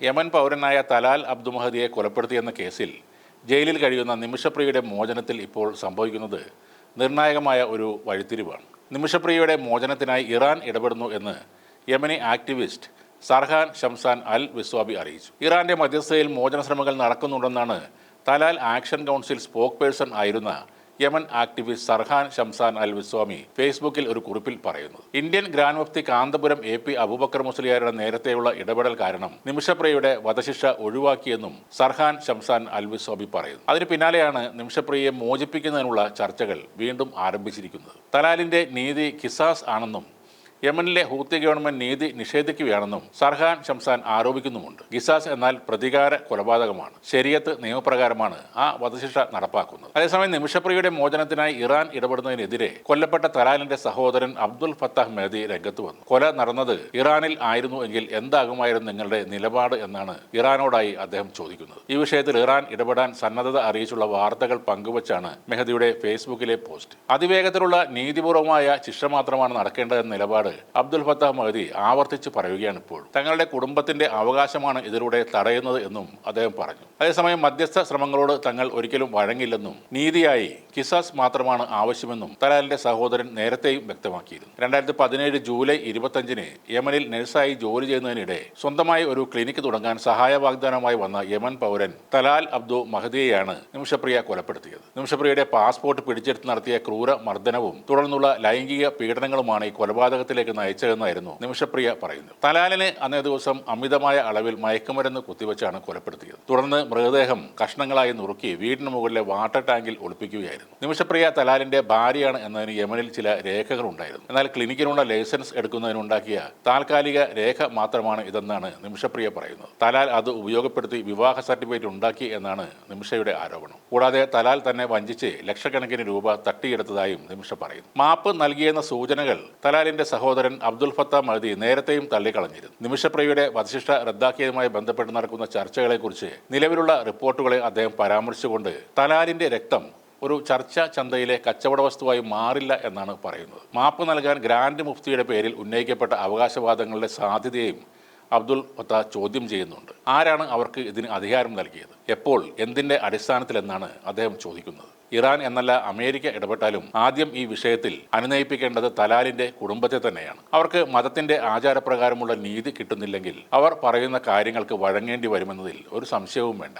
Yemen പൗരനായ Talal അബ്ദുമഹദിയെ കൊലപ്പെടുത്തിയെന്ന കേസിൽ ജയിലിൽ കഴിയുന്ന നിമിഷപ്രിയയുടെ മോചനത്തിൽ ഇപ്പോൾ സംഭവിക്കുന്നത് നിർണായകമായ ഒരു വഴിത്തിരിവാണ്. നിമിഷപ്രിയയുടെ മോചനത്തിനായി ഇറാൻ ഇടപെടുന്നു എന്ന് Yemeni activist Sarhan Shamsan Al Wiswabi അറിയിച്ചു. ഇറാന്റെ മധ്യസ്ഥയിൽ മോചന ശ്രമങ്ങൾ നടക്കുന്നുണ്ടെന്നാണ് Talal action council spokesperson ആയിരുന്ന യമൻ ആക്ടിവിസ്റ്റ് സർഹാൻ ഷംസാൻ അൽവിസ്വാമി ഫേസ്ബുക്കിൽ ഒരു കുറിപ്പിൽ പറയുന്നു. ഇന്ത്യൻ ഗ്രാൻഡ് മുഫ്തി കാന്തപുരം എ പി അബൂബക്കർ മുസ്ലിയാരുടെ നേരത്തെയുള്ള ഇടപെടൽ കാരണം നിമിഷപ്രിയയുടെ വധശിക്ഷ ഒഴിവാക്കിയെന്നും സർഹാൻ ഷംസാൻ അൽവിസ്വാമി പറയുന്നു. അതിന് പിന്നാലെയാണ് നിമിഷപ്രിയയെ മോചിപ്പിക്കുന്നതിനുള്ള ചർച്ചകൾ വീണ്ടും ആരംഭിച്ചിരിക്കുന്നത്. തലാലിന്റെ നീതി കിസാസ് ആണെന്നും യമനിലെ ഹൂത്തി ഗവൺമെന്റ് നീതി നിഷേധിക്കുകയാണെന്നും സർഹാൻ ഷംസാൻ ആരോപിക്കുന്നുമുണ്ട്. ഗിസാസ് എന്നാൽ പ്രതികാര കൊലപാതകമാണ്. ശരിയത്ത് നിയമപ്രകാരമാണ് ആ വധശിക്ഷ നടപ്പാക്കുന്നത്. അതേസമയം നിമിഷപ്രിയയുടെ മോചനത്തിനായി ഇറാൻ ഇടപെടുന്നതിനെതിരെ കൊല്ലപ്പെട്ട തലാലിന്റെ സഹോദരൻ അബ്ദുൽ ഫത്താഹ് മെഹദി രംഗത്ത് വന്നു. കൊല നടന്നത് ഇറാനിൽ ആയിരുന്നു എങ്കിൽ എന്താകുമായിരുന്നു നിങ്ങളുടെ നിലപാട് എന്നാണ് ഇറാനോടായി അദ്ദേഹം ചോദിക്കുന്നത്. ഈ വിഷയത്തിൽ ഇറാൻ ഇടപെടാൻ സന്നദ്ധത അറിയിച്ചുള്ള വാർത്തകൾ പങ്കുവച്ചാണ് മെഹദിയുടെ ഫേസ്ബുക്കിലെ പോസ്റ്റ്. അതിവേഗത്തിലുള്ള നീതിപൂർവമായ ശിക്ഷ മാത്രമാണ് നടക്കേണ്ടതെന്ന നിലപാട് അബ്ദുൽ ഫത്താഹ് മഹദി ആവർത്തിച്ച് പറയുകയാണ് ഇപ്പോൾ. തങ്ങളുടെ കുടുംബത്തിന്റെ അവകാശമാണ് ഇതിലൂടെ തടയുന്നത് എന്നും അദ്ദേഹം പറഞ്ഞു. അതേസമയം മധ്യസ്ഥ ശ്രമങ്ങളോട് തങ്ങൾ ഒരിക്കലും വഴങ്ങില്ലെന്നും നീതിയായി കിസാസ് മാത്രമാണ് ആവശ്യമെന്നും തലാലിന്റെ സഹോദരൻ നേരത്തെയും വ്യക്തമാക്കിയിരുന്നു. രണ്ടായിരത്തി പതിനേഴ് ജൂലൈ ഇരുപത്തഞ്ചിന് യമനിൽ നഴ്സായി ജോലി ചെയ്യുന്നതിനിടെ സ്വന്തമായി ഒരു ക്ലിനിക്ക് തുടങ്ങാൻ സഹായ വാഗ്ദാനമായി വന്ന യമൻ പൗരൻ തലാൽ അബ്ദു മഹദിയെയാണ് നിമിഷപ്രിയ കൊലപ്പെടുത്തിയത്. നിമിഷപ്രിയയുടെ പാസ്പോർട്ട് പിടിച്ചെടുത്ത് നടത്തിയ ക്രൂര മർദ്ദനവും തുടർന്നുള്ള ലൈംഗിക പീഡനങ്ങളുമാണ് ഈ കൊലപാതകത്തിലേക്ക് നയിച്ചതെന്നായിരുന്നു നിമിഷപ്രിയ പറയുന്നു തലാലിനെ അന്നേ ദിവസം അമിതമായ അളവിൽ മയക്കുമരുന്ന് കുത്തിവെച്ചാണ് കൊലപ്പെടുത്തിയത്. തുടർന്ന് മൃതദേഹം കഷ്ണങ്ങളായി നുറുക്കി വീടിന് മുകളിലെ വാട്ടർ ടാങ്കിൽ ഒളിപ്പിക്കുകയായിരുന്നു. നിമിഷപ്രിയ തലാലിന്റെ ഭാര്യയാണ് എന്നതിന് യമനിൽ ചില രേഖകൾ ഉണ്ടായിരുന്നു എന്നാൽ ക്ലിനിക്കിനുള്ള ലൈസൻസ് എടുക്കുന്നതിനുണ്ടാക്കിയ താൽക്കാലിക രേഖ മാത്രമാണ് ഇതെന്നാണ് നിമിഷപ്രിയ പറയുന്നത്. തലാൽ അത് ഉപയോഗപ്പെടുത്തി വിവാഹ സർട്ടിഫിക്കറ്റ് ഉണ്ടാക്കി എന്നാണ് നിമിഷയുടെ ആരോപണം. കൂടാതെ തലാൽ തന്നെ വഞ്ചിച്ച് ലക്ഷക്കണക്കിന് രൂപ തട്ടിയെടുത്തതായും നിമിഷ പറയുന്നു. മാപ്പ് നൽകിയെന്ന സൂചനകൾ തലാലിന്റെ സഹോദരൻ അബ്ദുൽ ഫത്ത മഹദി നേരത്തെയും തള്ളിക്കളഞ്ഞിരുന്നു. നിമിഷപ്രിയയുടെ വധശിക്ഷ റദ്ദാക്കിയതുമായി ബന്ധപ്പെട്ട് നടക്കുന്ന ചർച്ചകളെക്കുറിച്ച് നിലവിലുള്ള റിപ്പോർട്ടുകളെ അദ്ദേഹം പരാമർശിച്ചുകൊണ്ട് തലാലിന്റെ രക്തം ഒരു ചർച്ചാ ചന്തയിലെ കച്ചവട വസ്തുവായി മാറില്ല എന്നാണ് പറയുന്നത്. മാപ്പ് നൽകാൻ ഗ്രാൻഡ് മുഫ്തിയുടെ പേരിൽ ഉന്നയിക്കപ്പെട്ട അവകാശവാദങ്ങളുടെ സാധ്യതയും അബ്ദുൽ ഫത്ത ചോദ്യം ചെയ്യുന്നുണ്ട്. ആരാണ് അവർക്ക് ഇതിന് അധികാരം നൽകിയത്? എപ്പോൾ? എന്തിന്റെ അടിസ്ഥാനത്തിലെന്നാണ് അദ്ദേഹം ചോദിക്കുന്നത്. ഇറാൻ എന്നല്ല അമേരിക്ക ഇടപെട്ടാലും ആദ്യം ഈ വിഷയത്തിൽ അനുനയിപ്പിക്കേണ്ടത് തലാലിന്റെ കുടുംബത്തെ തന്നെയാണ്. അവർക്ക് മതത്തിന്റെ ആചാരപ്രകാരമുള്ള നീതി കിട്ടുന്നില്ലെങ്കിൽ അവർ പറയുന്ന കാര്യങ്ങൾക്ക് വഴങ്ങേണ്ടി വരുമെന്നതിൽ ഒരു സംശയവും വേണ്ട.